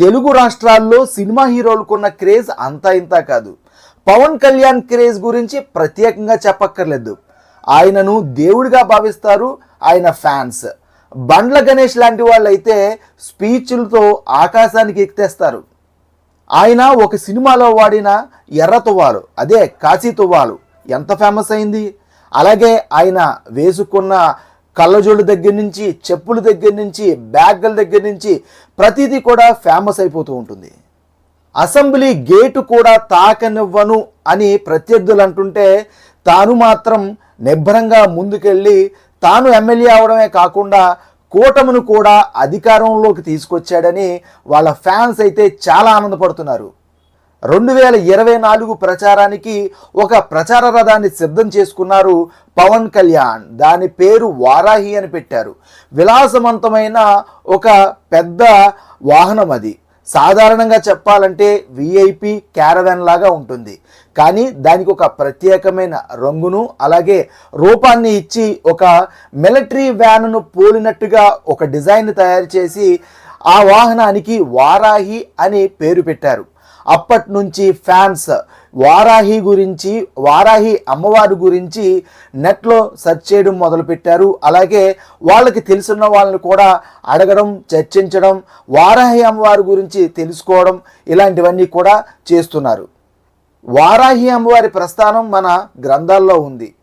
తెలుగు రాష్ట్రాల్లో cinema హీరోలకున్న craze అంతా ఇంతా కాదు. పవన్ కళ్యాణ్ క్రేజ్ గురించి ప్రత్యేకంగా చెప్పక్కర్లేదు. ఆయనను దేవుడిగా భావిస్తారు ఆయన ఫ్యాన్స్. బండ్ల గణేష్ లాంటి వాళ్ళైతే స్పీచ్లతో ఆకాశానికి ఎక్కితేస్తారు ఆయన ఒక సినిమాలో వాడిన ఎర్ర తువ్వాలు అదే కాశీ తువ్వాలు ఎంత ఫేమస్ అయింది? అలాగే ఆయన వేసుకున్న కళ్ళజోళ్ళు దగ్గర నుంచి చెప్పుల దగ్గర నుంచి బ్యాగుల దగ్గర నుంచి ప్రతిదీ కూడా ఫేమస్ అయిపోతూ ఉంటుంది. అసెంబ్లీ గేటు కూడా తాకనివ్వను అని ప్రత్యర్థులు అంటుంటే తాను మాత్రం నిబ్బరంగా ముందుకెళ్ళి తాను ఎమ్మెల్యే అవడమే కాకుండా కూటమిను కూడా అధికారంలోకి తీసుకొచ్చాడని వాళ్ళ ఫ్యాన్స్ అయితే చాలా ఆనందపడుతున్నారు. రెండు వేల ఇరవై నాలుగు ప్రచారానికి ఒక ప్రచార రథాన్ని సిద్ధం చేసుకున్నారు పవన్ కళ్యాణ్. దాని పేరు వారాహి అని పెట్టారు. విలాసవంతమైన ఒక పెద్ద వాహనం అది. సాధారణంగా చెప్పాలంటే విఐపి క్యారవెన్ లాగా ఉంటుంది. కానీ దానికి ఒక ప్రత్యేకమైన రంగును అలాగే రూపాన్ని ఇచ్చి ఒక మిలిటరీ వ్యాన్ను పోలినట్టుగా ఒక డిజైన్ తయారు చేసి ఆ వాహనానికి వారాహి అని పేరు పెట్టారు. అప్పటి నుంచి ఫ్యాన్స్ వారాహి గురించి వారాహి అమ్మవారి గురించి నెట్లో సెర్చ్ చేయడం మొదలుపెట్టారు. అలాగే వాళ్ళకి తెలిసిన వాళ్ళని కూడా అడగడం చర్చించడం వారాహి అమ్మవారి గురించి తెలుసుకోవడం ఇలాంటివన్నీ కూడా చేస్తున్నారు. వారాహి అమ్మవారి ప్రస్థానం మన గ్రంథాల్లో ఉంది.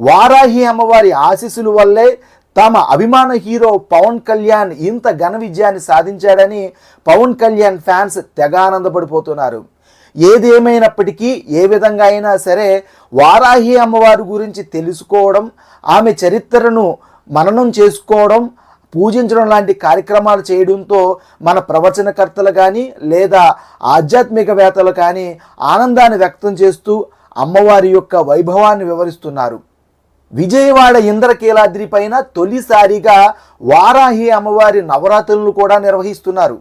వారాహి అమ్మవారి ఆశీస్సుల వల్లే తమ అభిమాన హీరో పవన్ కళ్యాణ్ ఇంత ఘన విజయాన్ని సాధించాడని పవన్ కళ్యాణ్ ఫ్యాన్స్ తెగ ఆనందపడిపోతున్నారు. ఏదేమైనప్పటికీ ఏ విధంగా అయినా సరే వారాహి అమ్మవారి గురించి తెలుసుకోవడం ఆమె చరిత్రను మననం చేసుకోవడం పూజించడం లాంటి కార్యక్రమాలు చేయడంతో మన ప్రవచనకర్తలు కానీ లేదా ఆధ్యాత్మికవేత్తలు కానీ ఆనందాన్ని వ్యక్తం చేస్తూ అమ్మవారి యొక్క వైభవాన్ని వివరిస్తున్నారు. విజయవాడ ఇంద్రకీలాద్రి పైన తొలిసారిగా వారాహి అమ్మవారి నవరాత్రులను కూడా నిర్వహిస్తున్నారు.